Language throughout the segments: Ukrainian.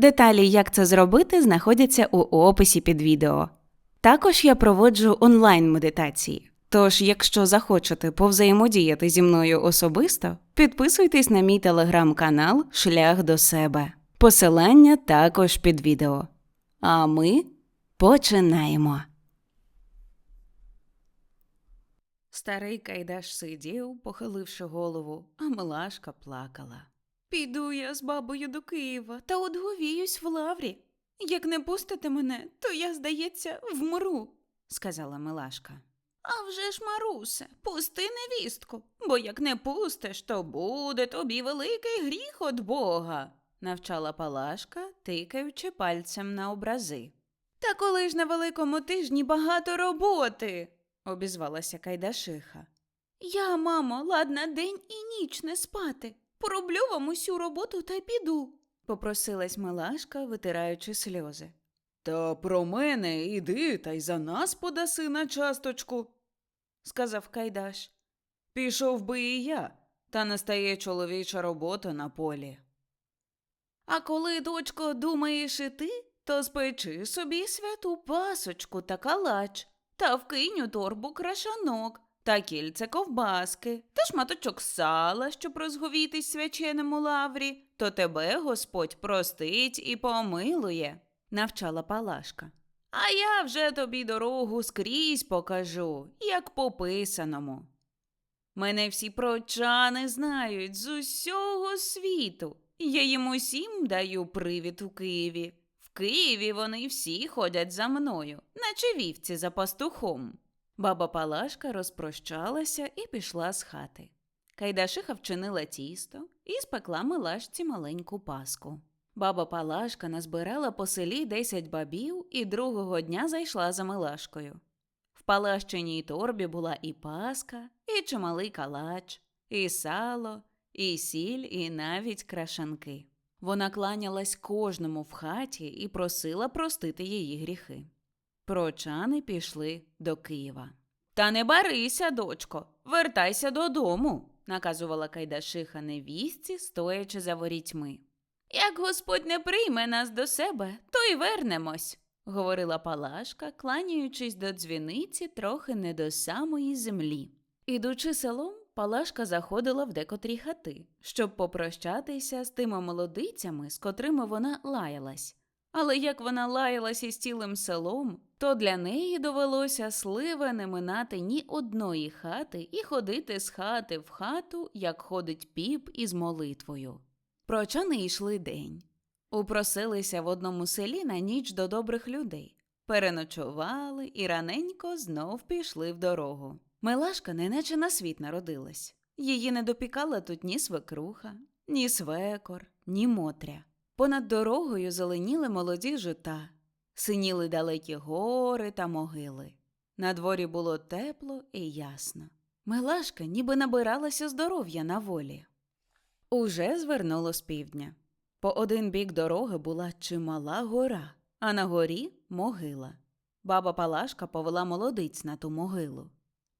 Деталі, як це зробити, знаходяться у описі під відео. Також я проводжу онлайн-медитації. Тож, якщо захочете повзаємодіяти зі мною особисто, підписуйтесь на мій телеграм-канал Шлях до себе. Посилання також під відео. А ми починаємо. Старий Кайдаш сидів, похиливши голову, а Милашка плакала. Піду я з бабою до Києва та одговіюсь в лаврі. Як не пустите мене, то я, здається, вмру, сказала Милашка. А вже ж, Марусе, пусти невістку, бо як не пустиш, то буде тобі великий гріх од Бога, навчала Палашка, тикаючи пальцем на образи. Та коли ж на великому тижні багато роботи, обізвалася Кайдашиха. Я, мамо, ладна день і ніч не спати. Пороблю вам усю роботу та піду, попросилась Милашка, витираючи сльози. Та про мене іди та й за нас подаси на часточку, сказав Кайдаш. Пішов би і я, та настає чоловіча робота на полі. А коли, дочко, думаєш іти, то спечи собі святу пасочку та калач, та вкинь у торбу крашанок, та кільце ковбаски, та шматочок сала, щоб розговітись свяченому лаврі, то тебе Господь простить і помилує, навчала Палашка. А я вже тобі дорогу скрізь покажу, як по писаному. Мене всі прочани знають з усього світу. Я їм усім даю привід у Києві. В Києві вони всі ходять за мною, наче вівці за пастухом. Баба Палашка розпрощалася і пішла з хати. Кайдашиха вчинила тісто і спекла милашці маленьку паску. Баба Палашка назбирала по селі десять бабів і другого дня зайшла за Милашкою. В палащиній торбі була і паска, і чималий калач, і сало, і сіль, і навіть крашанки. Вона кланялась кожному в хаті і просила простити її гріхи. Прочани пішли до Києва. Та не барися, дочко, вертайся додому, наказувала Кайдашиха невістці, стоячи за ворітьми. Як Господь не прийме нас до себе, то й вернемось, говорила Палашка, кланяючись до дзвіниці трохи не до самої землі. Ідучи селом, Палашка заходила в декотрі хати, щоб попрощатися з тими молодицями, з котрими вона лаялась. Але як вона лаялась із цілим селом, то для неї довелося сливе не минати ні одної хати і ходити з хати в хату, як ходить піп із молитвою. Прочани йшли день. Упросилися в одному селі на ніч до добрих людей. Переночували і раненько знов пішли в дорогу. Милашка неначе на світ народилась. Її не допікала тут ні свекруха, ні свекор, ні мотря. Понад дорогою зеленіли молоді жита, синіли далекі гори та могили. На дворі було тепло і ясно. Милашка ніби набиралася здоров'я на волі. Уже звернуло з півдня. По один бік дороги була чимала гора, а на горі могила. Баба Палашка повела молодиць на ту могилу.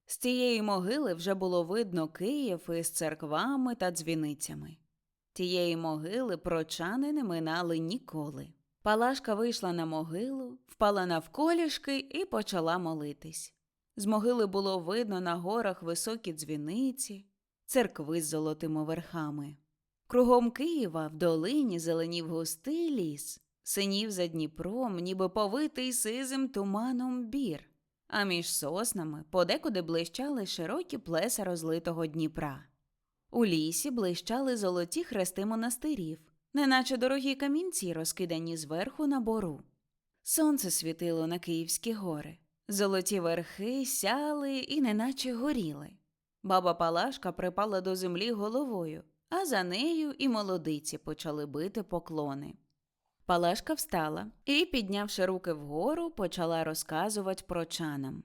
З цієї могили вже було видно Київ із церквами та дзвіницями. Тієї могили прочани не минали ніколи. Палашка вийшла на могилу, впала навколішки і почала молитись. З могили було видно на горах високі дзвіниці, церкви з золотими верхами. Кругом Києва в долині зеленів густий ліс, синів за Дніпром, ніби повитий сизим туманом бір, а між соснами подекуди блищали широкі плеса розлитого Дніпра. У лісі блищали золоті хрести монастирів, неначе дорогі камінці, розкидані зверху на бору. Сонце світило на Київські гори, золоті верхи сяли і неначе горіли. Баба Палашка припала до землі головою, а за нею і молодиці почали бити поклони. Палашка встала і, піднявши руки вгору, почала розказувати про чанам.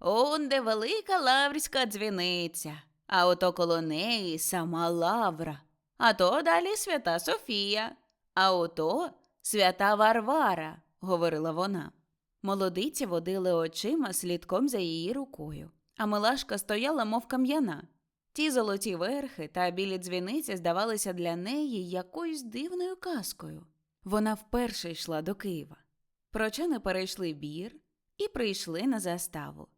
Он де велика лаврська дзвіниця, а ото коло неї сама лавра, а то далі свята Софія, а ото свята Варвара, говорила вона. Молодиці водили очима слідком за її рукою, а Милашка стояла, мов кам'яна. Ті золоті верхи та білі дзвіниці здавалися для неї якоюсь дивною казкою. Вона вперше йшла до Києва. Прочани перейшли бір і прийшли на заставу.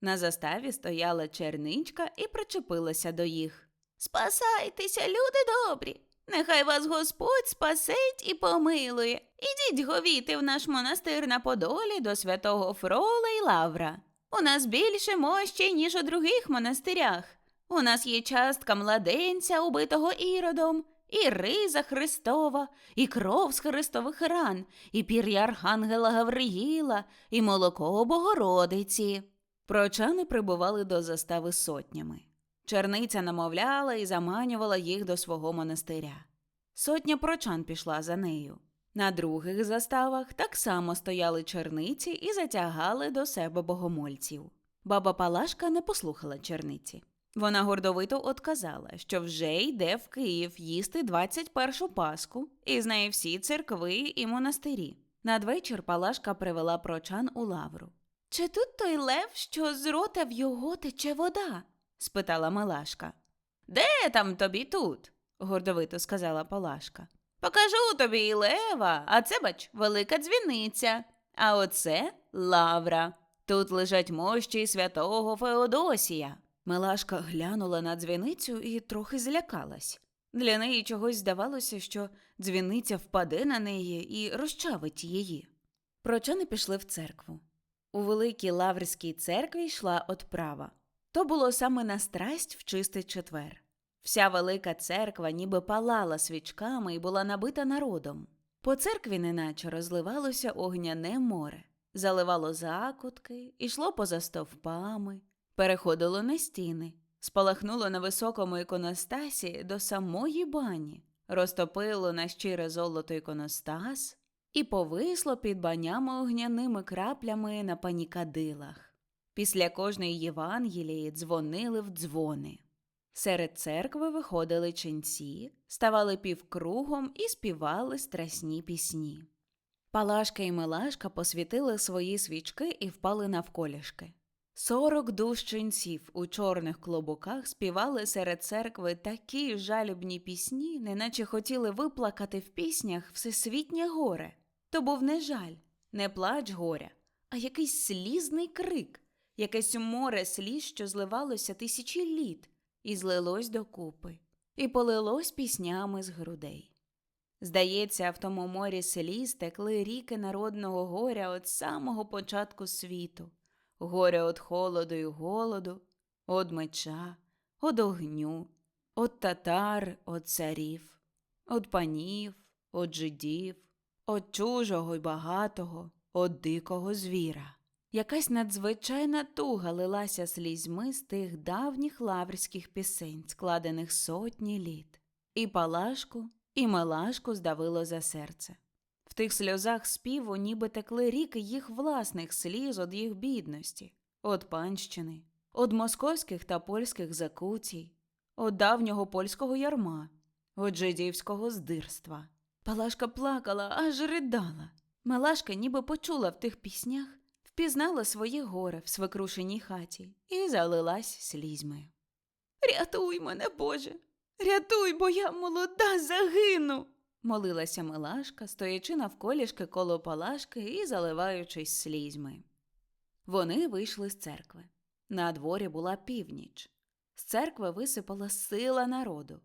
На заставі стояла черничка і причепилася до їх. Спасайтеся, люди добрі! Нехай вас Господь спасеть і помилує. Ідіть говіти в наш монастир на Подолі до святого Фрола і Лавра. У нас більше мощі, ніж у других монастирях. У нас є частка младенця, убитого іродом, і риза Христова, і кров з Христових ран, і пір'я Архангела Гавриїла, і молоко Богородиці. Прочани прибували до застави сотнями. Черниця намовляла і заманювала їх до свого монастиря. Сотня прочан пішла за нею. На других заставах так само стояли черниці і затягали до себе богомольців. Баба Палашка не послухала черниці. Вона гордовито отказала, що вже йде в Київ їсти 21-шу Пасху, і знає всі церкви і монастирі. Надвечір Палашка привела прочан у лавру. Чи тут той лев, що з рота в його тече вода? спитала Милашка. Де там тобі тут? гордовито сказала Палашка. Покажу тобі і лева, а це, бач, велика дзвіниця. А оце лавра. Тут лежать мощі святого Феодосія. Милашка глянула на дзвіницю і трохи злякалась. Для неї чогось здавалося, що дзвіниця впаде на неї і розчавить її. Прочани пішли в церкву. У великій лаврській церкві йшла отправа. То було саме на страсть в чистий четвер. Вся велика церква ніби палала свічками і була набита народом. По церкві неначе розливалося огняне море, заливало закутки, ішло поза стовпами, переходило на стіни, спалахнуло на високому іконостасі до самої бані, розтопило на щире золото іконостас і повисло під банями огняними краплями на панікадилах. Після кожної Євангелії дзвонили в дзвони. Серед церкви виходили ченці, ставали півкругом і співали страсні пісні. Палашка і Милашка посвітили свої свічки і впали навколішки. Сорок душ ченців у чорних клобуках співали серед церкви такі жалібні пісні, неначе хотіли виплакати в піснях всесвітнє горе. То був не жаль, не плач горя, а якийсь слізний крик, якесь море сліз, що зливалося тисячі літ, і злилось докупи, і полилось піснями з грудей. Здається, в тому морі сліз текли ріки народного горя від самого початку світу, горя від холоду і голоду, од меча, од огню, од татар, од царів, од панів, од жидів, од чужого й багатого, од дикого звіра. Якась надзвичайна туга лилася слізьми з тих давніх лаврських пісень, складених сотні літ. І палашку, і мелашку здавило за серце. В тих сльозах співу ніби текли ріки їх власних сліз од їх бідності, од панщини, од московських та польських закуцій, од давнього польського ярма, од жидівського здирства. Палашка плакала, аж ридала. Мелашка ніби почула в тих піснях впізнала своє горе в свекрушеній хаті і залилась слізьми. Рятуй мене, Боже, рятуй, бо я молода загину. молилася Милашка, стоячи навколішки коло палашки і заливаючись слізьми. Вони вийшли з церкви. На дворі була північ. З церкви висипала сила народу.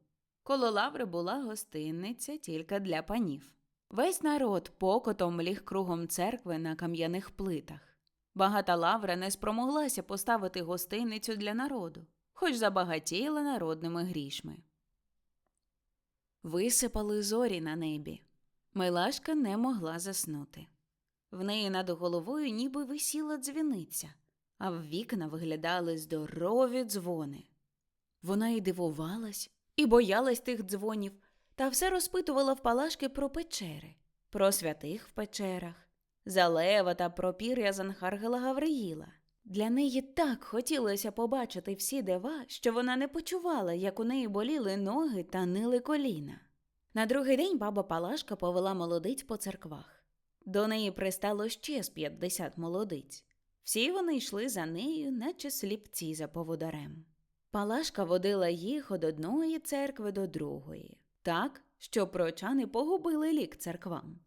Коло лаври була гостинниця тільки для панів. Весь народ покотом ліг кругом церкви на кам'яних плитах. Багата лавра не спромоглася поставити гостиницю для народу, хоч забагатіла народними грішми. Висипали зорі на небі. Милашка не могла заснути. В неї над головою ніби висіла дзвіниця, а в вікна виглядали здорові дзвони. Вона й дивувалась, і боялась тих дзвонів, та все розпитувала в Палашки про печери, про святих в печерах, за лева та про пір'я Занхаргела Гавриїла. Для неї так хотілося побачити всі дива, що вона не почувала, як у неї боліли ноги та нили коліна. На другий день баба Палашка повела молодиць по церквах. До неї пристало ще з 50 молодиць. Всі вони йшли за нею, наче сліпці за поводарем. Палашка водила їх від одної церкви до другої, так, що прочани погубили лік церквам.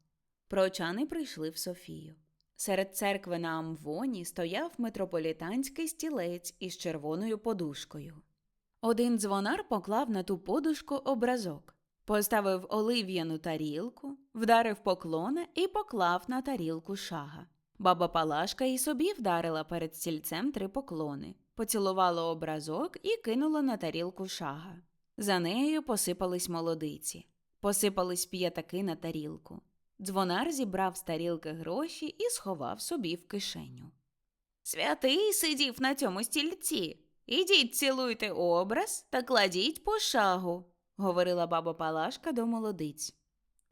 Прочани прийшли в Софію. Серед церкви на Амвоні стояв митрополітанський стілець із червоною подушкою. Один дзвонар поклав на ту подушку образок, поставив олив'яну тарілку, вдарив поклона і поклав на тарілку шага. Баба Палашка і собі вдарила перед стільцем три поклони, поцілувала образок і кинула на тарілку шага. За нею посипались молодиці, посипались п'ятаки на тарілку. Дзвонар зібрав з тарілки гроші і сховав собі в кишеню. Святий сидів на цьому стільці. Ідіть, цілуйте образ та кладіть по шагу, говорила баба Палашка до молодиць.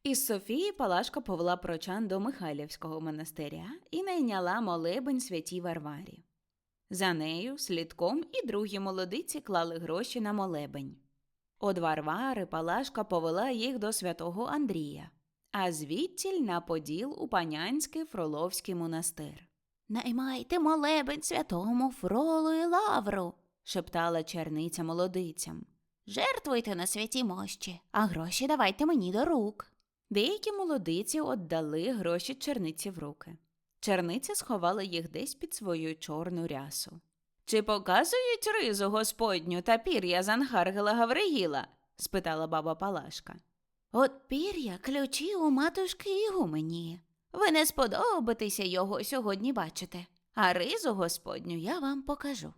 Із Софії Палашка повела прочан до Михайлівського монастиря і найняла молебень святій Варварі. За нею, слідком, і другі молодиці клали гроші на молебень. Од Варвари Палашка повела їх до святого Андрія, а звідтіль на поділ у Панянський Фроловський монастир. Наймайте молебень святому Фролу і Лавру, шептала черниця молодицям. Жертвуйте на святі мощі, а гроші давайте мені до рук. Деякі молодиці віддали гроші черниці в руки. Черниця сховала їх десь під свою чорну рясу. Чи показують ризу господню та пір'я Занхаргела Гавриїла? спитала баба Палашка. От пір'я ключі у матушки Ігумені. Ви не сподобатеся його сьогодні бачите, а ризу господню я вам покажу.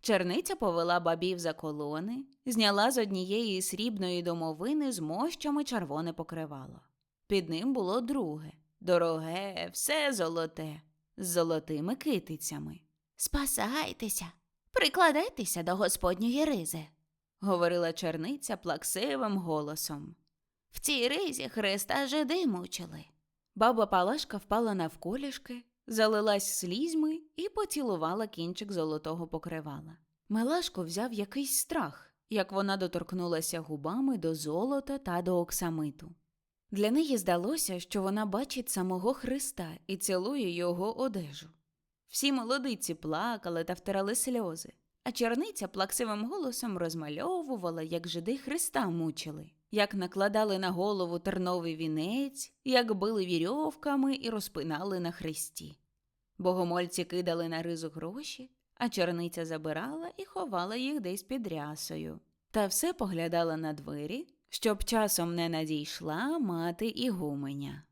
Черниця повела бабів за колони, зняла з однієї срібної домовини з мощами червоне покривало. Під ним було друге, дороге, все золоте, з золотими китицями. Спасайтеся, прикладайтеся до господньої ризи, говорила черниця плаксивим голосом. В цій ризі Христа жиди мучили. Баба Палашка впала навколішки, залилась слізьми і поцілувала кінчик золотого покривала. Милашко взяв якийсь страх, як вона доторкнулася губами до золота та до оксамиту. Для неї здалося, що вона бачить самого Христа і цілує його одежу. Всі молодиці плакали та втирали сльози, а черниця плаксивим голосом розмальовувала, як жиди Христа мучили, як накладали на голову терновий вінець, як били вірьовками і розпинали на хресті. Богомольці кидали на ризу гроші, а черниця забирала і ховала їх десь під рясою. Та все поглядала на двері, щоб часом не надійшла мати ігуменя.